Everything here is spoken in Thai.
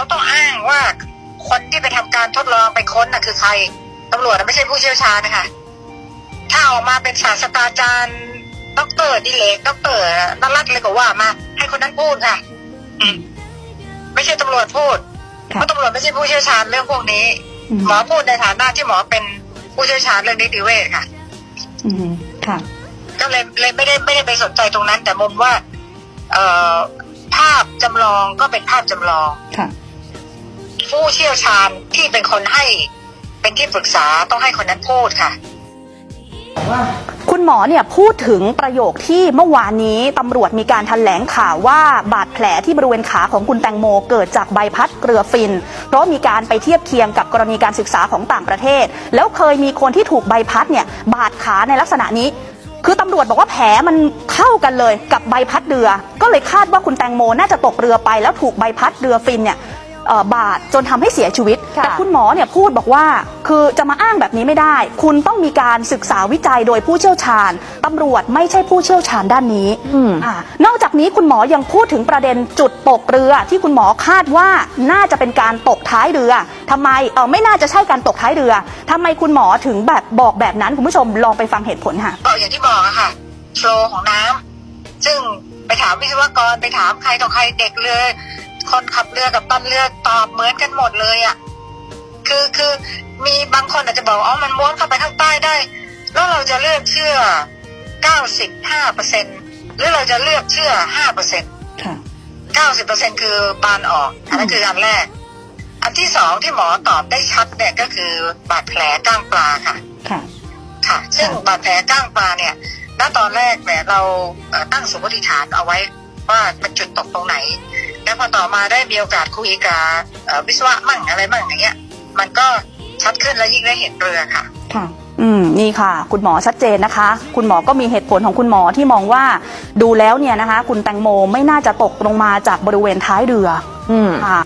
ที่ไปทำการทดลองไปค้นน่ะคือใครตำรวจน่ะไม่ใช่ผู้เชี่ยวชาญนะคะถ้าออกมาเป็นศาสตราจารย์ด็อกเตอร์ดิเลกด็อกเตอร์นรัตน์เลยก็ว่ามา ให้คนนั้นพูดค่ะอืมไม่ใช่ตำรวจพูดค่ะเพราะตำรวจไม่ใช่ผู้เชี่ยวชาญเรื่องพวกนี้อืมหมอพูดในฐานะที่หมอเป็นผู้เชี่ยวชาญเรื่องนิติเวชค่ะอืมค่ะ ก็เลยเลยไม่ได้ไม่ได้ไปสนใจตรงนั้น แต่มุมว่า เอ่อภาพจำลองก็เป็นภาพจำลองค่ะ ผู้เชี่ยวชาญที่เป็นคนให้เป็นที่ปรึกษาต้องให้คนนั้นพูดค่ะคุณหมอเนี่ยพูดถึงประโยคที่เมื่อวานนี้ตำรวจมีการแถลงข่าวว่าบาดแผลที่บริเวณขาของคุณแตงโมเกิดจากใบพัดเกลือฟิน เพราะมีการไปเทียบเคียงกับกรณีการศึกษาของต่างประเทศ แล้วเคยมีคนที่ถูกใบพัดเนี่ยบาดขาในลักษณะนี้ คือตำรวจบอกว่าแผลมันเข้ากันเลยกับใบพัดเรือ ก็เลยคาดว่าคุณแตงโมน่าจะตกเรือไปแล้วถูกใบพัดเรือฟินเนี่ย เอ่อบาดจนทำให้เสียชีวิต ค่ะ แต่คุณหมอเนี่ยพูดบอกว่าคือจะมาอ้างแบบนี้ไม่ได้ คุณต้องมีการศึกษาวิจัยโดยผู้เชี่ยวชาญตำรวจไม่ใช่ผู้เชี่ยวชาญด้านนี้อืมอ่านอกจากนี้คุณหมอยังพูดถึงประเด็นจุดตกเรือ ที่คุณหมอคาดว่าน่าจะเป็นการตกท้ายเรือทำไมเออไม่น่าจะใช่การตกท้ายเรือทำไมคุณหมอถึงแบบบอกแบบนั้นคุณผู้ชมลองไปฟังเหตุผลค่ะ ก็อย่างที่บอกอะค่ะโฟลว์ของน้ำซึ่งไปถามวิศวกรไปถามใครต่อใครเด็กเรือ คนขับเรือกับตันเรือตอบเหมือนกันหมดเลยอะคือคือมีบางคนอาจจะบอกอ๋อมันม้วนเข้าไปข้างใต้ได้ แล้วเราจะเลือกเชื่อ95เปอร์เซ็นหรือเราจะเลือกเชื่อ5เปอร์เซ็นค่ะ90เปอร์เซ็นคือบานออกอันนั้นคืออันแรก อันที่สองที่หมอตอบได้ชัดเนี่ยก็คือบาดแผลก้างปลาค่ะ ค่ะค่ะ ซึ่งบาดแผลก้างปลาเนี่ยณตอนแรกเนี่ยเราเอ่อตั้งสมมติฐานเอาไว้ว่าเป็นจุดตกตรงไหน แล้วพอต่อมาได้มีโอกาสคุยกับเอ่อวิศวะมั่งอะไรมั่งอย่างเงี้ย มันก็ชัดขึ้นและยิ่งได้เห็นเรือค่ะค่ะอืมนี่ค่ะ คุณหมอชัดเจนนะคะ คุณหมอก็มีเหตุผลของคุณหมอที่มองว่า ดูแล้วเนี่ยนะคะ คุณแตงโมไม่น่าจะตกลงมาจากบริเวณท้ายเรือ อืมค่ะ